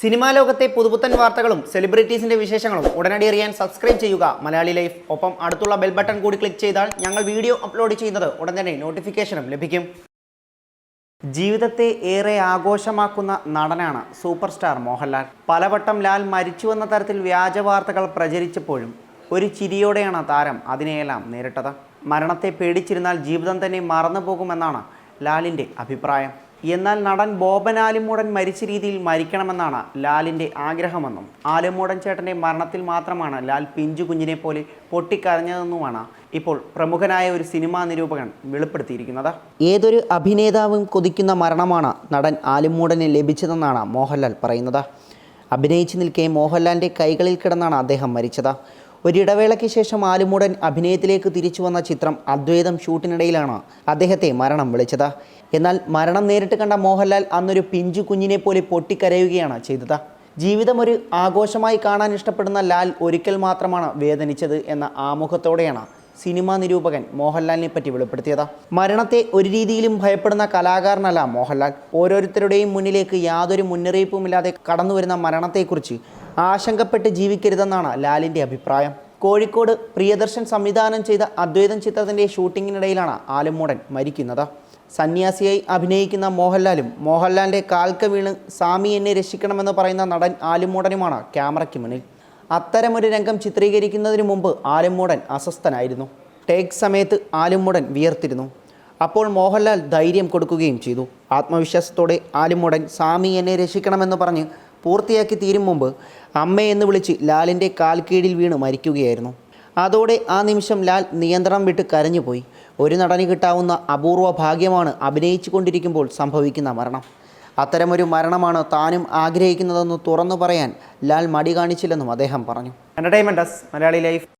Cinema ലോകത്തെ പുതുപുത്തൻ വാർത്തകളും സെലിബ്രിറ്റീസിന്റെ വിശേഷങ്ങളും ഉടനടി അറിയാൻ സബ്സ്ക്രൈബ് ചെയ്യുക. മലയാളി ലൈഫ്. ഒപ്പം അടുത്തുള്ള ബെൽ ബട്ടൺ കൂടി ക്ലിക്ക് ചെയ്താൽ ഞങ്ങൾ വീഡിയോ അപ്ലോഡ് ചെയ്യുന്നത് ഉടൻ തന്നെ നോട്ടിഫിക്കേഷനും ലഭിക്കും. ജീവിതത്തെ ഏറെ ആഘോഷമാക്കുന്ന നടനാണ് സൂപ്പർ സ്റ്റാർ മോഹൻലാൽ. പലവട്ടം ലാൽ മരിച്ചുവെന്ന തരത്തിൽ വ്യാജ വാർത്തകൾ പ്രചരിച്ചപ്പോഴും ഒരു ചിരിയോടെയാണ് താരം അതിനെയെല്ലാം നേരിട്ടത്. മരണത്തെ പേടിച്ചിരുന്നാൽ ജീവിതം തന്നെ മറന്നു പോകുമെന്നാണ് ലാലിന്റെ അഭിപ്രായം. എന്നാൽ നടൻ ബോബൻ ആലിമൂടൻ മരിച്ച രീതിയിൽ മരിക്കണമെന്നാണ് ലാലിന്റെ ആഗ്രഹമെന്നും ആലിമൂടൻ ചേട്ടന്റെ മരണത്തിൽ മാത്രമാണ് ലാൽ പിഞ്ചു കുഞ്ഞിനെ പോലെ പൊട്ടിക്കരഞ്ഞതെന്നുമാണ് ഇപ്പോൾ പ്രമുഖനായ ഒരു സിനിമാ നിരൂപകൻ വെളിപ്പെടുത്തിയിരിക്കുന്നത്. ഏതൊരു അഭിനേതാവും കൊതിക്കുന്ന മരണമാണ് നടൻ ആലിമൂടന് ലഭിച്ചതെന്നാണ് മോഹൻലാൽ പറയുന്നത്. അഭിനയിച്ചു നിൽക്കെ മോഹൻലാലിന്റെ കൈകളിൽ കിടന്നാണ് അദ്ദേഹം മരിച്ചത്. ഒരിടവേളയ്ക്ക് ശേഷം ആലുമൂടൻ അഭിനയത്തിലേക്ക് തിരിച്ചു വന്ന ചിത്രം അദ്വൈതം ഷൂട്ടിനിടയിലാണ് അദ്ദേഹത്തെ മരണം വിളിച്ചത്. എന്നാൽ മരണം നേരിട്ട് കണ്ട മോഹൻലാൽ അന്നൊരു പിഞ്ചു കുഞ്ഞിനെ പോലെ പൊട്ടിക്കരയുകയാണ് ചെയ്തത്. ജീവിതം ഒരു ആഘോഷമായി കാണാൻ ഇഷ്ടപ്പെടുന്ന ലാൽ ഒരിക്കൽ മാത്രമാണ് വേദനിച്ചത് എന്ന ആമുഖത്തോടെയാണ് സിനിമാ നിരൂപകൻ മോഹൻലാലിനെ പറ്റി വെളിപ്പെടുത്തിയതാ. മരണത്തെ ഒരു രീതിയിലും ഭയപ്പെടുന്ന കലാകാരനല്ല മോഹൻലാൽ. ഓരോരുത്തരുടെയും മുന്നിലേക്ക് യാതൊരു മുന്നറിയിപ്പുമില്ലാതെ കടന്നു വരുന്ന മരണത്തെക്കുറിച്ച് ആശങ്കപ്പെട്ട് ജീവിക്കരുതെന്നാണ് ലാലിന്റെ അഭിപ്രായം. കോഴിക്കോട് പ്രിയദർശൻ സംവിധാനം ചെയ്ത അദ്വൈതം ചിത്രത്തിന്റെ ഷൂട്ടിങ്ങിനിടയിലാണ് ആലുമൂടൻ മരിക്കുന്നത്. സന്യാസിയായി അഭിനയിക്കുന്ന മോഹൻലാലും മോഹൻലാലിന്റെ കാൽക്ക വീണ് സാമി എന്നെ രക്ഷിക്കണമെന്ന് പറയുന്ന നടൻ ആലുമൂടനുമാണ് ക്യാമറയ്ക്ക് മുന്നിൽ. അത്തരമൊരു രംഗം ചിത്രീകരിക്കുന്നതിന് മുമ്പ് ആലുമൂടൻ അസ്വസ്ഥനായിരുന്നു. ടേക്ക് സമയത്ത് ആലുമൂടൻ വിയർത്തിരുന്നു. അപ്പോൾ മോഹൻലാൽ ധൈര്യം കൊടുക്കുകയും ചെയ്തു. ആത്മവിശ്വാസത്തോടെ ആലുമൂടൻ സ്വാമി എന്നെ രക്ഷിക്കണമെന്ന് പറഞ്ഞ് പൂർത്തിയാക്കി തീരും മുമ്പ് അമ്മയെന്ന് വിളിച്ച് ലാലിന്റെ കാൽ കീഴിൽ വീണ് മരിക്കുകയായിരുന്നു. അതോടെ ആ നിമിഷം ലാൽ നിയന്ത്രണം വിട്ട് കരഞ്ഞുപോയി. ഒരു നടന് കിട്ടാവുന്ന അപൂർവ ഭാഗ്യമാണ് അഭിനയിച്ചു കൊണ്ടിരിക്കുമ്പോൾ സംഭവിക്കുന്ന മരണം. അത്തരമൊരു മരണമാണ് താനും ആഗ്രഹിക്കുന്നതെന്ന് തുറന്നു പറയാൻ ലാൽ മടി കാണിച്ചില്ലെന്നും അദ്ദേഹം പറഞ്ഞു. Entertainment Malayali life.